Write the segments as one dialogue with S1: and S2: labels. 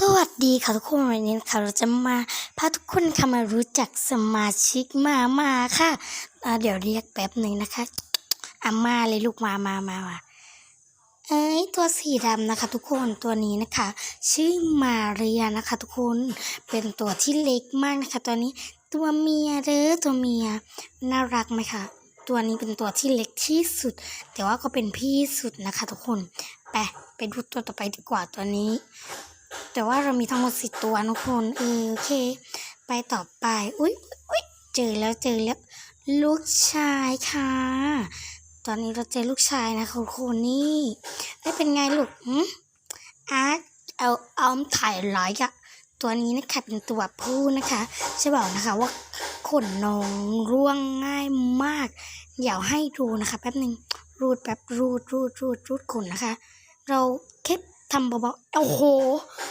S1: สวัสดีค่ะทุกคนวันนี้นะคะเราจะมาพาทุกคนค่ะมารู้จักสมาชิกมามาค่ะเดี๋ยวเรียกแป๊บหนึ่งนะคะอามาเลยลูกมามามามาเอ้ยตัวสีดำนะคะ ทุกคนตัวนี้นะคะ ชื่อมาเรียนะคะ ทุกคนเป็นตัวที่เล็กมากนะคะ ตัวนี้ตัวเมียเด้อตัวเมียน่ารักไหมคะตัวนี้เป็นตัวที่เล็กที่สุด แต่ว่าก็เป็นพี่สุดนะคะ ทุกคนไปไปดูตัวต่อไปดีกว่าตัวนี้ แต่ว่าเรามีทั้งหมดสิตัวนะทุกคนเออโอเค ไปต่อไป อุ๊ยอุ๊ยเจอแล้วเจอแล้ว ลูกชายค่ะ ตอนนี้เราเจอลูกชายนะคะทุกคนนี่ได้เป็นไงลูกหืมอาร์ตเอาเอาถ่ายร้อยอะตัวนี้นะคะเป็นตัวผู้นะคะจะบอกนะคะว่าขนนองร่วงง่ายมาก เดี๋ยวให้ดูนะคะแป๊บหนึ่งรูดแป๊บรูดรูดรูดรูดขนนะคะ เราแค่ ทำเบาๆโอ้โห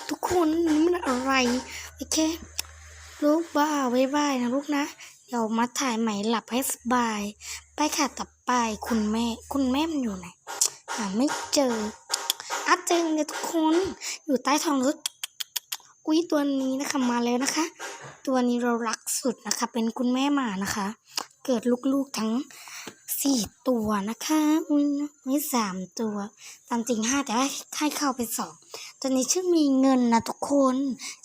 S1: ทุกคนนี่มันอะไร โอเค ลูกบ้าไว้บายนะลูกนะ เดี๋ยวมาถ่ายใหม่หลับให้สบาย ไปค่ะต่อไปคุณแม่ คุณแม่มันอยู่ไหนหาไม่เจออาเจอเลยทุกคน อยู่ใต้ท้องรถอุ้ยตัวนี้นะคะมาแล้วนะคะ ตัวนี้เรารักสุดนะคะ เป็นคุณแม่หมานะคะ เกิดลูกๆทั้ง สี่ตัวนะคะอุ้ยไม่สามตัว ตามจริงห้าแต่ว่าให้เข้าไปสองตัวนี้ชื่อมีเงินนะทุกคน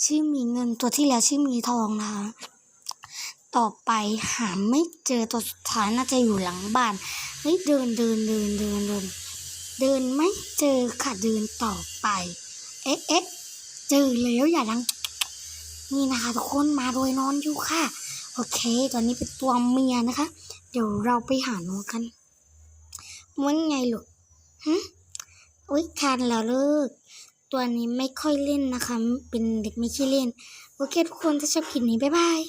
S1: ชื่อมีเงินตัวที่แล้วชื่อมีทองนะคะ ต่อไปหาไม่เจอตัวสุดท้ายน่าจะอยู่หลังบ้านเฮ้ยเดินเดินเดินเดินเดินเดินไม่เจอค่ะเดินต่อไป เอ๊ะเอ๊ะเจอแล้วอย่าดัง นี่นะคะทุกคนมาโดยนอนอยู่ค่ะ โอเค ตอนนี้เป็นตัวเมียนะคะ เดี๋ยวเราไปหาน้องกันมันไงลูกฮึอุ๊ยทานแล้วลูกตัวนี้ไม่ค่อยเล่นนะคะ เป็นเด็กไม่ขี้เล่น โอเคทุกคนถ้าชอบคลิปนี้ บ๊ายบาย